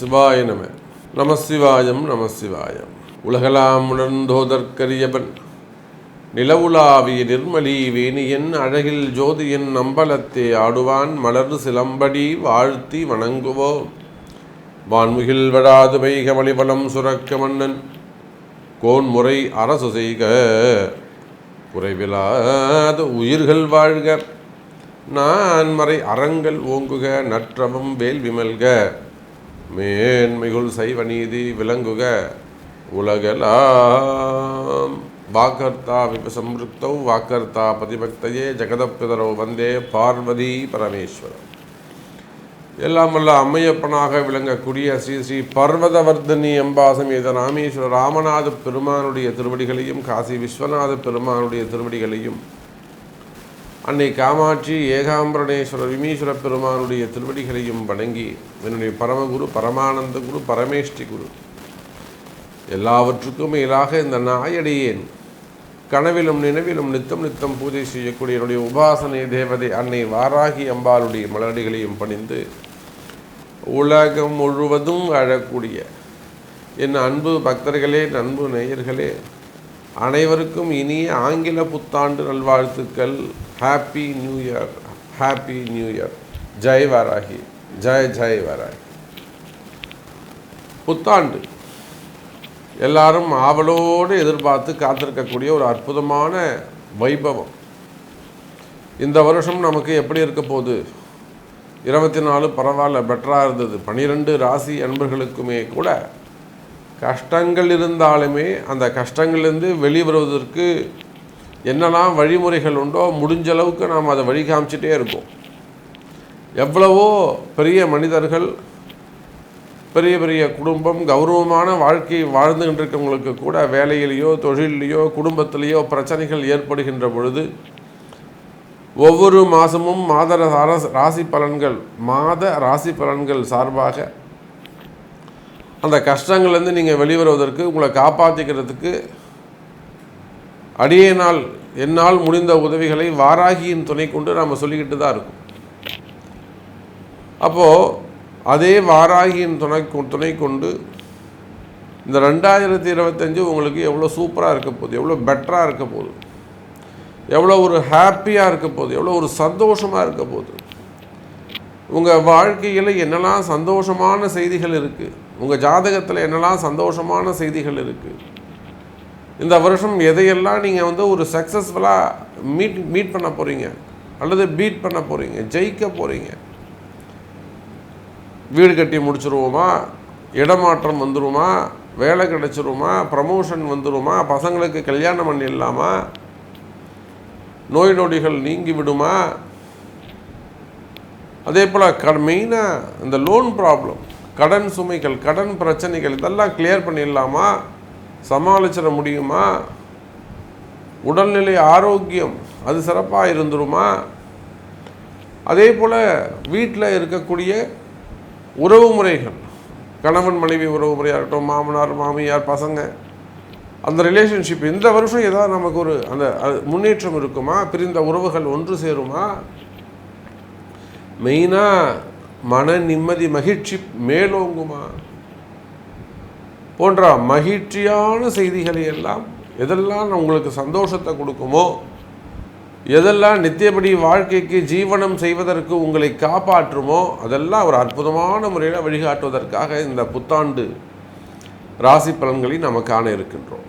சிவாய நம. நம சிவாயம் நம சிவாயம். உலகலாம் உணர்ந்தோதற்கரியவன். நிலவுலாவிய நிர்மலி வேணியன் அழகில் ஜோதியன் நம்பலத்தே ஆடுவான் மலர் சிலம்படி வாழ்த்தி வணங்குவோம். வான்முகில் வடாது வைக வழிபலம் சுரக்க மன்னன். கோன்முறை அரசு செய்க. குறைவிலாத உயிர்கள் வாழ்க. நான் மறை அறங்கள் ஓங்குக நற்றவம் வேல் விமல்க மேன்மிகுள் சைவ நீதி விளங்குக உலகலாம். வாக்கர்த்தா விபசம்ருக்தௌ வாக்கர்த்தா பதிபக்தையே ஜெகதப்பிதரோ வந்தே பார்வதி பரமேஸ்வரம் எல்லாம் வல்ல அம்மையப்பனாக விளங்கக்கூடிய ஸ்ரீ ஸ்ரீ பர்வதவர்தனி அம்பாசமேத ராமேஸ்வர ராமநாத பெருமானுடைய திருவடிகளையும் காசி விஸ்வநாத பெருமானுடைய திருவடிகளையும் அன்னை காமாட்சி ஏகாம்பரணேஸ்வர விமீஸ்வர பெருமானுடைய திருவடிகளையும் வணங்கி என்னுடைய பரமகுரு பரமானந்த குரு பரமேஷ்டி குரு எல்லாவற்றுக்கும் மேலாக இந்த நாயடியேன். கனவிலும் நினைவிலும் நித்தம் நித்தம் பூஜை செய்யக்கூடிய என்னுடைய உபாசனை தேவதை அன்னை வாராகி அம்பாளுடைய மலரடிகளையும் பணிந்து உலகம் முழுவதும் அழக்கூடிய என் அன்பு பக்தர்களே அன்பு நேயர்களே அனைவருக்கும் இனிய ஆங்கில புத்தாண்டு நல்வாழ்த்துக்கள். Happy new year happy new year Jai Varahi Jai Jai Varahi புத்தாண்டு. எல்லாரும் ஆவலோடு எதிர்பார்த்து காத்திருக்கக்கூடிய ஒரு அற்புதமான வைபவம். இந்த வருஷம் நமக்கு எப்படி இருக்க போகுது? இருபத்தி நாலு பரவாயில்ல பெட்டராக இருந்தது. பனிரெண்டு ராசி அன்பர்களுக்குமே கூட கஷ்டங்கள் இருந்தாலுமே அந்த கஷ்டங்கள்லேருந்து வெளிவருவதற்கு என்னெல்லாம் வழிமுறைகள் உண்டோ முடிஞ்ச அளவுக்கு நாம் அதை வழி காமிச்சிட்டே இருக்கோம் எவ்வளவோ பெரிய மனிதர்கள் பெரிய பெரிய குடும்பம் கௌரவமான வாழ்க்கை வாழ்ந்துகிட்டு இருக்கவங்களுக்கு கூட வேலையிலேயோ தொழிலையோ குடும்பத்திலேயோ பிரச்சனைகள் ஏற்படுகின்ற பொழுது ஒவ்வொரு மாதமும் மாத ராசி பலன்கள் மாத ராசி பலன்கள் சார்பாக அந்த கஷ்டங்கள்லேருந்து நீங்கள் வெளிவருவதற்கு உங்களை காப்பாற்றிக்கிறதுக்கு அடியேனால் என்னால் முடிந்த உதவிகளை வாராகியின் துணை கொண்டு நாம் சொல்லிக்கிட்டு தான் இருக்கும். அப்போது அதே வாராகியின் துணை துணை கொண்டு இந்த ரெண்டாயிரத்தி இருபத்தஞ்சு உங்களுக்கு எவ்வளோ சூப்பராக இருக்க போகுது எவ்வளோ பெட்டராக இருக்க போகுது எவ்வளோ ஒரு ஹாப்பியாக இருக்க போகுது எவ்வளோ ஒரு சந்தோஷமாக இருக்க போகுது. உங்கள் வாழ்க்கையில் என்னெல்லாம் சந்தோஷமான செய்திகள் இருக்குது உங்கள் ஜாதகத்தில் என்னெல்லாம் சந்தோஷமான செய்திகள் இருக்குது இந்த வருஷம் எதையெல்லாம் நீங்கள் வந்து ஒரு சக்ஸஸ்ஃபுல்லாக மீட் மீட் பண்ண போகிறீங்க அல்லது பீட் பண்ண போகிறீங்க ஜெயிக்க போகிறீங்க வீடு கட்டி முடிச்சிருவோமா? இடமாற்றம் வந்துருமா? வேலை கிடச்சிருமா? ப்ரமோஷன் வந்துருமா? பசங்களுக்கு கல்யாணம் பண்ணிடலாமா? நோய் நொடிகள் நீங்கி விடுமா? அதே போல் க மெயினாக இந்த லோன் ப்ராப்ளம் கடன் சுமைகள் கடன் பிரச்சனைகள் இதெல்லாம் கிளியர் பண்ணிடலாமா? சமாளிச்சிட முடியுமா? உடல்நிலை ஆரோக்கியம் அது சிறப்பாக இருந்துருமா? அதே போல் வீட்டில் இருக்கக்கூடிய உறவு முறைகள் கணவன் மனைவி உறவு முறையாக இருக்கட்டும் மாமனார் மாமியார் பசங்க அந்த ரிலேஷன்ஷிப் இந்த வருஷம் ஏதாவது நமக்கு ஒரு அந்த அது முன்னேற்றம் இருக்குமா? பிரிந்த உறவுகள் ஒன்று சேருமா? மெயினாக மன நிம்மதி மகிழ்ச்சி மேலோங்குமா? போன்ற மகிழ்ச்சியான செய்திகளை எல்லாம் எதெல்லாம் உங்களுக்கு சந்தோஷத்தை கொடுக்குமோ எதெல்லாம் நித்தியபடி வாழ்க்கைக்கு ஜீவனம் செய்வதற்கு உங்களை காப்பாற்றுமோ அதெல்லாம் ஒரு அற்புதமான முறையில் வழிகாட்டுவதற்காக இந்த புத்தாண்டு ராசி பலன்களை நம்ம காண இருக்கின்றோம்.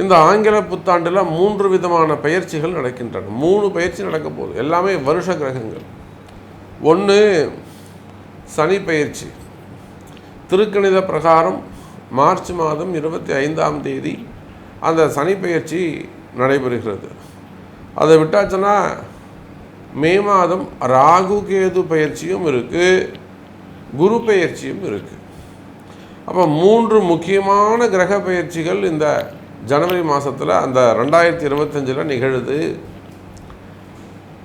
இந்த ஆங்கில புத்தாண்டில் மூன்று விதமான பயிற்சிகள் நடக்கின்றன. மூணு பயிற்சி நடக்க போகுது. எல்லாமே வருஷ கிரகங்கள். ஒன்று சனி பயிற்சி. திருக்கணித பிரகாரம் மார்ச் மாதம் இருபத்தி ஐந்தாம் தேதி அந்த சனி பயிற்சி நடைபெறுகிறது. அதை விட்டாச்சுன்னா மே மாதம் ராகு கேது பயிற்சியும் இருக்குது குரு பயிற்சியும் இருக்குது அப்போ மூன்று முக்கியமான கிரக பயிற்சிகள் இந்த ஜனவரி மாதத்தில் அந்த ரெண்டாயிரத்தி இருபத்தஞ்சில் நிகழுது.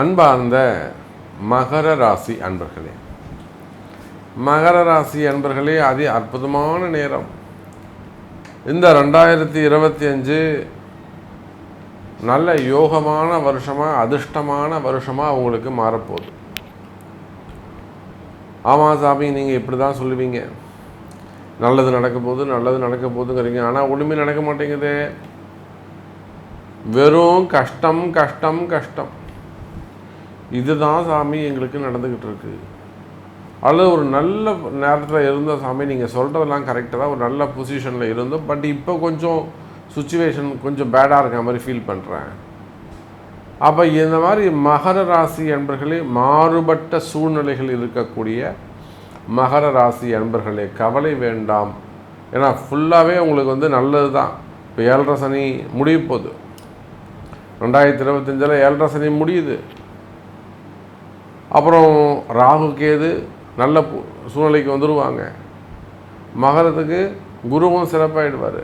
அன்பார்ந்த மகர ராசி அன்பர்களே. மகர ராசி அன்பர்களே அதி அற்புதமான நேரம். இந்த ரெண்டாயிரத்தி இருபத்தி அஞ்சு நல்ல யோகமான வருஷமாக அதிர்ஷ்டமான வருஷமாக உங்களுக்கு மாறப்போகுது. ஆமாம் சாமி நீங்கள் இப்படி தான் சொல்லுவீங்க. நல்லது நடக்க போகுது நல்லது நடக்க போகுதுங்கிறீங்க. ஆனால் ஒன்றுமே நடக்க மாட்டேங்குது. வெறும் கஷ்டம் கஷ்டம் கஷ்டம். இதுதான் சாமி எங்களுக்கு நடந்துக்கிட்டு இருக்கு. அல்லது ஒரு நல்ல நேரத்தில் இருந்த சாமி நீங்கள் சொல்கிறதெல்லாம் கரெக்டாக தான். ஒரு நல்ல பொசிஷனில் இருந்தோம். பட் இப்போ கொஞ்சம் சுச்சுவேஷன் கொஞ்சம் பேடாக இருக்க மாதிரி ஃபீல் பண்ணுறேன் அப்போ இந்த மாதிரி மகர ராசி அன்பர்களே மாறுபட்ட சூழ்நிலைகள் இருக்கக்கூடிய மகர ராசி அன்பர்களே கவலை வேண்டாம். ஏன்னா ஃபுல்லாகவே உங்களுக்கு வந்து நல்லது தான். இப்போ ஏழரை சனி முடிய போகுது. ரெண்டாயிரத்தி இருபத்தஞ்சில் ஏழரை சனி முடியுது. அப்புறம் ராகு கேது நல்ல சூழ்நிலைக்கு வந்துடுவாங்க மகரத்துக்கு குருவும் சிறப்பாகிடுவார்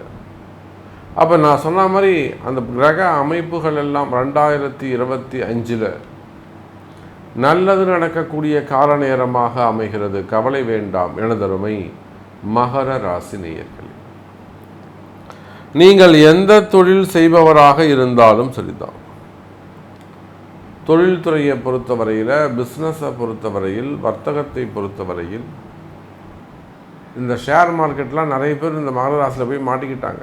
அப்போ நான் சொன்ன மாதிரி அந்த கிரக அமைப்புகள் எல்லாம் ரெண்டாயிரத்தி இருபத்தி அஞ்சில் நல்லது நடக்கக்கூடிய கால நேரமாக அமைகிறது. கவலை வேண்டாம். எனதருமை மகர ராசி நேயர்கள். நீங்கள் எந்த தொழில் செய்பவராக இருந்தாலும் சரிதான். தொழில்துறையை பொறுத்தவரையில் பிஸ்னஸை பொறுத்தவரையில் வர்த்தகத்தை பொறுத்தவரையில் இந்த ஷேர் மார்க்கெட்லாம் நிறைய பேர் இந்த மகர ராசியில் போய் மாட்டிக்கிட்டாங்க.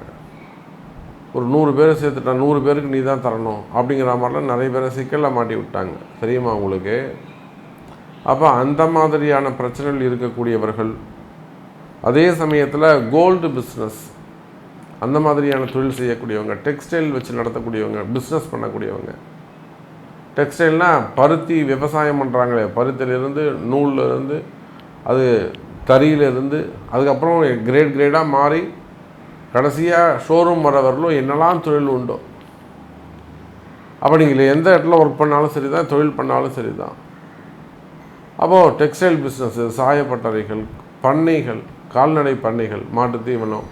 ஒரு நூறு பேரை சேர்த்துட்டா நூறு பேருக்கு நீ தான் தரணும் அப்படிங்கிற மாதிரிலாம் நிறைய பேரை சிக்கலில் மாட்டி விட்டாங்க. தெரியுமா உங்களுக்கு? அப்போ அந்த மாதிரியான பிரச்சனைகள் இருக்கக்கூடியவர்கள் அதே சமயத்தில் கோல்டு பிஸ்னஸ் அந்த மாதிரியான தொழில் செய்யக்கூடியவங்க டெக்ஸ்டைல் வச்சு நடத்தக்கூடியவங்க பிஸ்னஸ் பண்ணக்கூடியவங்க டெக்ஸ்டைல்னால் பருத்தி விவசாயம் பண்ணுறாங்களே பருத்திலேருந்து நூல்லேருந்து அது தறியிலேருந்து அதுக்கப்புறம் கிரேட் கிரேடாக மாறி கடைசியாக ஷோரூம் வர வரலும் என்னெல்லாம் தொழில் உண்டோ? அப்போ நீங்கள் எந்த இடத்துல ஒர்க் பண்ணாலும் சரி தான் தொழில் பண்ணாலும் சரி தான் அப்போது டெக்ஸ்டைல் பிஸ்னஸ்ஸு சாயப்பட்டறைகள் பண்ணைகள் கால்நடை பண்ணைகள் மாட்டு தீவனம்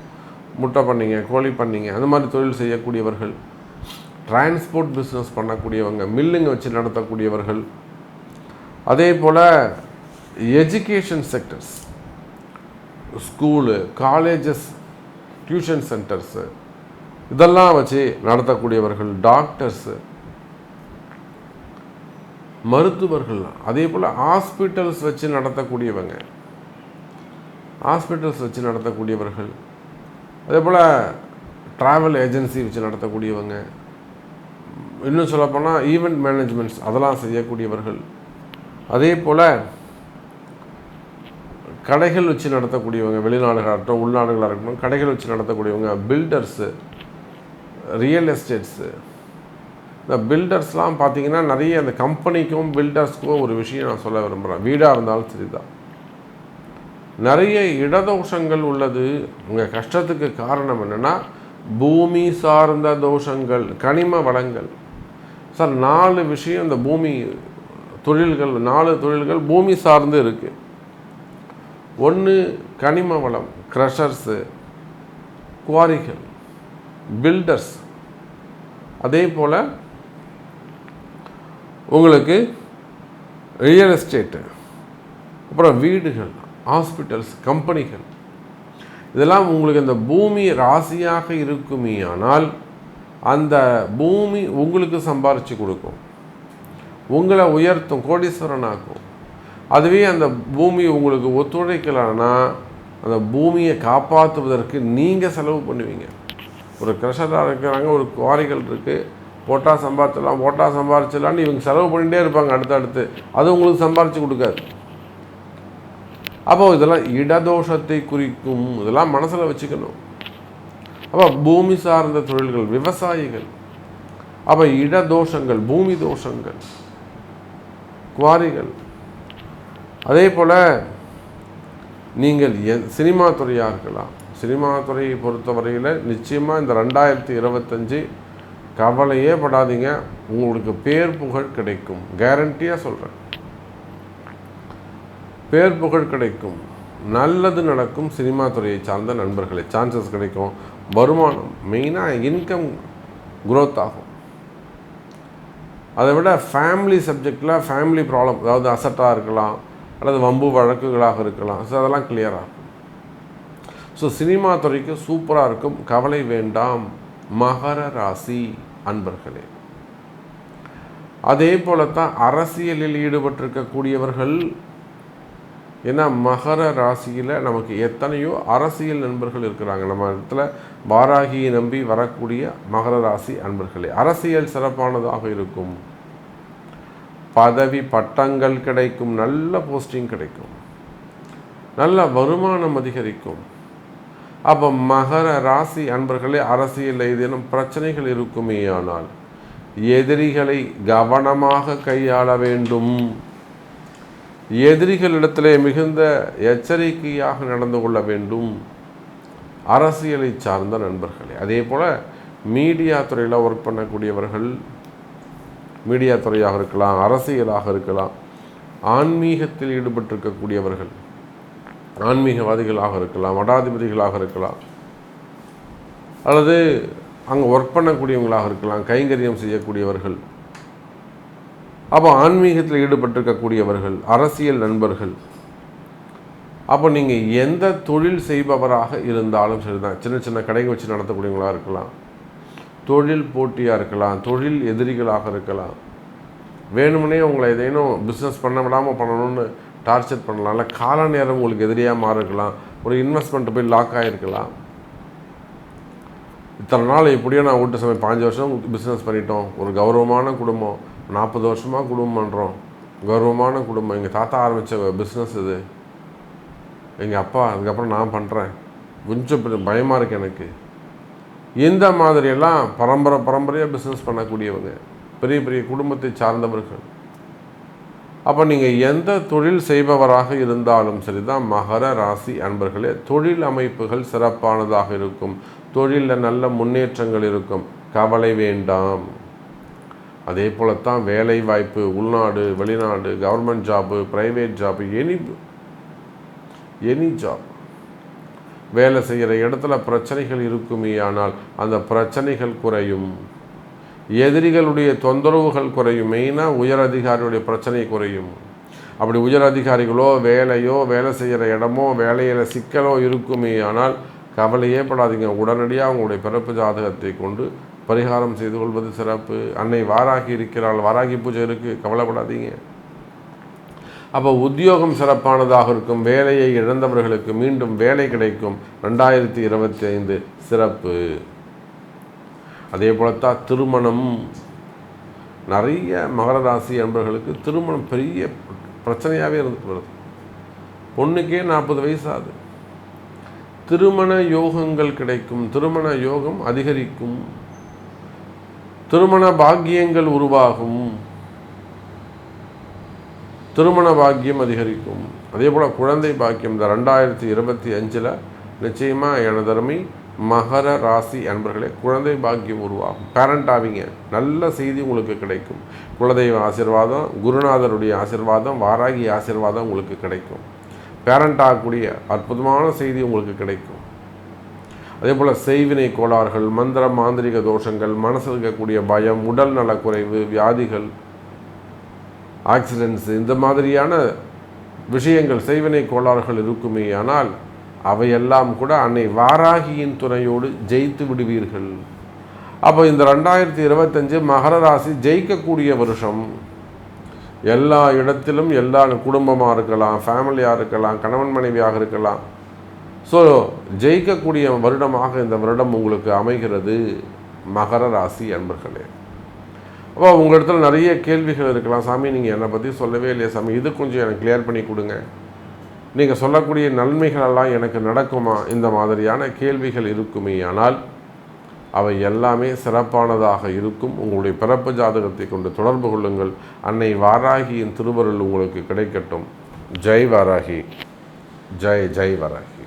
முட்டை பண்ணைங்க கோழி பண்ணைங்க அந்த மாதிரி தொழில் செய்யக்கூடியவர்கள் டிரான்ஸ்போர்ட் பிஸ்னஸ் பண்ணக்கூடியவங்க மில்லுங்க வச்சு நடத்தக்கூடியவர்கள். அதே போல் education sectors school colleges tuition centres இதெல்லாம் வச்சு நடத்தக்கூடியவர்கள் டாக்டர்ஸு மருத்துவர்கள் அதே போல் ஹாஸ்பிட்டல்ஸ் வச்சு நடத்தக்கூடியவங்க. ஹாஸ்பிட்டல்ஸ் வச்சு நடத்தக்கூடியவர்கள். அதே போல் ட்ராவல் ஏஜென்சி வச்சு நடத்தக்கூடியவங்க. இன்னும் சொல்லப்போனால் ஈவெண்ட் மேனேஜ்மெண்ட்ஸ் அதெல்லாம் செய்யக்கூடியவர்கள். அதே போல் கடைகள் வச்சு நடத்தக்கூடியவங்க வெளிநாடுகளாக இருக்கட்டும் உள்நாடுகளாக இருக்கட்டும் கடைகள் வச்சு நடத்தக்கூடியவங்க பில்டர்ஸு ரியல் எஸ்டேட்ஸு இந்த பில்டர்ஸ்லாம் பார்த்தீங்கன்னா நிறைய அந்த கம்பெனிக்கும் பில்டர்ஸ்க்கும் ஒரு விஷயம் நான் சொல்ல விரும்புகிறேன் வீடாக இருந்தாலும் சரிதான். நிறைய இடதோஷங்கள் உள்ளது. உங்கள் கஷ்டத்துக்கு காரணம் என்னென்னா பூமி சார்ந்த தோஷங்கள் கனிம வளங்கள். சார் நாலு விஷயம் இந்த பூமி தொழில்கள் நாலு தொழில்கள் பூமி சார்ந்து இருக்குது ஒன்று கனிம வளம் க்ரஷர்ஸு குவாரிகள் பில்டர்ஸ் அதே போல் உங்களுக்கு ரியல் எஸ்டேட்டு அப்புறம் வீடுகள் ஹாஸ்பிட்டல்ஸ் கம்பெனிகள் இதெல்லாம் உங்களுக்கு இந்த பூமி ராசியாக இருக்குமே ஆனால் அந்த பூமி உங்களுக்கு சம்பாரித்து கொடுக்கும். உங்களை உயர்த்தும் கோடீஸ்வரனாக்கும். அதுவே அந்த பூமி உங்களுக்கு ஒத்துழைக்கலைன்னா அந்த பூமியை காப்பாற்றுவதற்கு நீங்கள் செலவு பண்ணுவீங்க. ஒரு கிரஷராக இருக்கிறாங்க ஒரு குவாரிகள் இருக்குது போட்டால் சம்பாரிச்சிடலாம் போட்டால் சம்பாரிச்சிடலான்னு இவங்க செலவு பண்ணிகிட்டே இருப்பாங்க அடுத்தடுத்து அது உங்களுக்கு சம்பாரித்து கொடுக்காது. அப்போ இதெல்லாம் இடதோஷத்தை குறிக்கும். இதெல்லாம் மனசில் வச்சுக்கணும். அப்போ பூமி சார்ந்த தொழில்கள் விவசாயிகள். அப்போ இடதோஷங்கள் பூமி தோஷங்கள் குவாரிகள். அதே போல் நீங்கள் எ- சினிமா துறையாக இருக்கலாம். சினிமா துறையை பொறுத்தவரையில் நிச்சயமாக இந்த ரெண்டாயிரத்தி இருபத்தஞ்சி கவலையே படாதீங்க. உங்களுக்கு பேர் புகழ் கிடைக்கும். கேரண்டியாக சொல்கிறேன் பேர் புகழ் கிடைக்கும். நல்லது நடக்கும் சினிமா துறையை சார்ந்த நண்பர்களே. சான்சஸ் கிடைக்கும். வருமானம் மெயினாக இன்கம் குரோத் ஆகும். அதை விட ஃபேமிலி சப்ஜெக்டில் ஃபேமிலி ப்ராப்ளம் அதாவது அசட்டாக இருக்கலாம் அல்லது வம்பு வழக்குகளாக இருக்கலாம். ஸோ அதெல்லாம் clear ஆகும். ஸோ சினிமா துறைக்கு சூப்பராக இருக்கும். கவலை வேண்டாம். மகர ராசி அன்பர்களே. அதே போல தான் அரசியலில் ஈடுபட்டிருக்கக்கூடியவர்கள் ஏன்னா மகர ராசியில் நமக்கு எத்தனையோ அரசியல் நண்பர்கள் இருக்கிறாங்க. நம்ம இடத்துல வாராகியை நம்பி வரக்கூடிய மகர ராசி அன்பர்களே அரசியல் சிறப்பானதாக இருக்கும். பதவி பட்டங்கள் கிடைக்கும் நல்ல போஸ்டிங் கிடைக்கும். நல்ல வருமானம் அதிகரிக்கும். அப்போ மகர ராசி அன்பர்களே அரசியல் ஏதேனும் பிரச்சனைகள் இருக்குமே ஆனால் எதிரிகளை கவனமாக கையாள வேண்டும். எதிரிகளிடத்திலே மிகுந்த எச்சரிக்கையாக நடந்து கொள்ள வேண்டும். அரசியலை சார்ந்த நண்பர்களே அதே போல் மீடியா துறையில் ஒர்க் பண்ணக்கூடியவர்கள் மீடியா துறையாக இருக்கலாம் அரசியலாக இருக்கலாம் ஆன்மீகத்தில் ஈடுபட்டிருக்கக்கூடியவர்கள் ஆன்மீகவாதிகளாக இருக்கலாம் மடாதிபதிகளாக இருக்கலாம் அல்லது அங்கே ஒர்க் பண்ணக்கூடியவங்களாக இருக்கலாம் கைங்கரியம் செய்யக்கூடியவர்கள் அப்போ ஆன்மீகத்தில் ஈடுபட்டிருக்கக்கூடியவர்கள் அரசியல் நண்பர்கள் அப்போ நீங்கள் எந்த தொழில் செய்பவராக இருந்தாலும் சரிதான். சின்ன சின்ன கடைகள் வச்சு நடத்தக்கூடியவங்களாக இருக்கலாம். தொழில் போட்டியாக இருக்கலாம் தொழில் எதிரிகளாக இருக்கலாம். வேணும்னே உங்களை ஏதேனும் பிஸ்னஸ் பண்ண விடாமல் பண்ணணும்னு டார்ச்சர் பண்ணலாம். இல்லை கால நேரம் உங்களுக்கு எதிரியாக மாறிருக்கலாம். ஒரு இன்வெஸ்ட்மெண்ட் போய் லாக் ஆகிருக்கலாம் இத்தனை நாள் எப்படியோ நான் ஓட்டு சமயம் பாஞ்சு வருஷம் பிஸ்னஸ் பண்ணிட்டோம். ஒரு கௌரவமான குடும்பம். நாற்பது வருஷமாக குடும்பம் பண்ணுறோம் கௌரவமான குடும்பம். எங்கள் தாத்தா ஆரம்பித்த பிஸ்னஸ் இது. எங்கள் அப்பா அதுக்கப்புறம் நான் பண்ணுறேன் கொஞ்சம் பயமாக இருக்குது எனக்கு. இந்த மாதிரியெல்லாம் பரம்பரை பரம்பரையாக பிஸ்னஸ் பண்ணக்கூடியவங்க பெரிய பெரிய குடும்பத்தை சார்ந்தவர்கள். அப்போ நீங்கள் எந்த தொழில் செய்பவராக இருந்தாலும் சரிதான் மகர ராசி அன்பர்களே தொழில் அமைப்புகள் சிறப்பானதாக இருக்கும். தொழிலில் நல்ல முன்னேற்றங்கள் இருக்கும். கவலை வேண்டாம். அதே போலத்தான் வேலை வாய்ப்பு உள்நாடு வெளிநாடு government job private job any any job வேலை செய்கிற இடத்துல பிரச்சனைகள் இருக்குமே ஆனால் அந்த பிரச்சனைகள் குறையும். எதிரிகளுடைய தொந்தரவுகள் குறையும். மெயினாக உயர் அதிகாரியுடைய பிரச்சனை குறையும். அப்படி உயர் அதிகாரிகளோ வேலையோ வேலை செய்கிற இடமோ வேலையில் சிக்கலோ இருக்குமே ஆனால் கவலையே படாதீங்க. உடனடியாக அவங்களுடைய பிறப்பு ஜாதகத்தை கொண்டு பரிகாரம் செய்து கொள்வது சிறப்பு. அன்னை வாராகி இருக்கிறாள். வாராகி பூஜை இருக்குது கவலைப்படாதீங்க. அப்போ உத்தியோகம் சிறப்பானதாக இருக்கும். வேலையை இழந்தவர்களுக்கு மீண்டும் வேலை கிடைக்கும். ரெண்டாயிரத்தி இருபத்தி ஐந்து சிறப்பு. அதே போலத்தான் திருமணம். நிறைய மகர ராசி என்பவர்களுக்கு திருமணம் பெரிய பிரச்சனையாகவே இருந்துட்டு வருது. பொண்ணுக்கே நாற்பது வயசு ஆகுது திருமண யோகங்கள் கிடைக்கும். திருமண யோகம் அதிகரிக்கும். திருமண பாக்கியங்கள் உருவாகும். திருமண பாக்கியம் அதிகரிக்கும். அதே போல் குழந்தை பாக்கியம் இந்த ரெண்டாயிரத்தி இருபத்தி அஞ்சில் நிச்சயமாக எனதருமை மகர ராசி அன்பர்களே குழந்தை பாக்கியம் உருவாகும். பேரண்ட் ஆவீங்க. நல்ல செய்தி உங்களுக்கு கிடைக்கும். குலதெய்வ ஆசிர்வாதம் குருநாதருடைய ஆசிர்வாதம் வாராகி ஆசிர்வாதம் உங்களுக்கு கிடைக்கும். பேரண்ட் ஆகக்கூடிய அற்புதமான செய்தி உங்களுக்கு கிடைக்கும். அதே போல் செய்வினை கோளாறுகள் மந்திர மாந்திரிக தோஷங்கள் மனசில் இருக்கக்கூடிய பயம் உடல் நலக்குறைவு வியாதிகள் ஆக்சிடென்ட்ஸ் இந்த மாதிரியான விஷயங்கள் செய்வினை கோளாறுகள் இருக்குமே ஆனால் அவையெல்லாம் கூட அன்னை வாராகியின் துணையோடு ஜெயித்து விடுவீர்கள். அப்போ இந்த ரெண்டாயிரத்தி இருபத்தஞ்சு மகர ராசி ஜெயிக்கக்கூடிய வருஷம். எல்லா இடத்திலும் எல்லா குடும்பமாக இருக்கலாம் ஃபேமிலியாக இருக்கலாம் கணவன் மனைவியாக இருக்கலாம். ஸோ ஜெயிக்கக்கூடிய வருடமாக இந்த வருடம் உங்களுக்கு அமைகிறது மகர ராசி அன்பர்களே. அப்போ உங்கள் இடத்துல நிறைய கேள்விகள் இருக்கலாம். சாமி நீங்கள் என்னை பற்றி சொல்லவே இல்லையா சாமி. இது கொஞ்சம் எனக்கு கிளியர் பண்ணி கொடுங்க. நீங்கள் சொல்லக்கூடிய நன்மைகளெல்லாம் எனக்கு நடக்குமா? இந்த மாதிரியான கேள்விகள் இருக்குமே. ஆனால் அவை எல்லாமே சிறப்பானதாக இருக்கும். உங்களுடைய பிறப்பு ஜாதகத்தை கொண்டு தொடர்பு கொள்ளுங்கள். அன்னை வாராகியின் திருவருள் உங்களுக்கு கிடைக்கட்டும். ஜெய் வாராகி. ஜெய் ஜெய் வாராகி.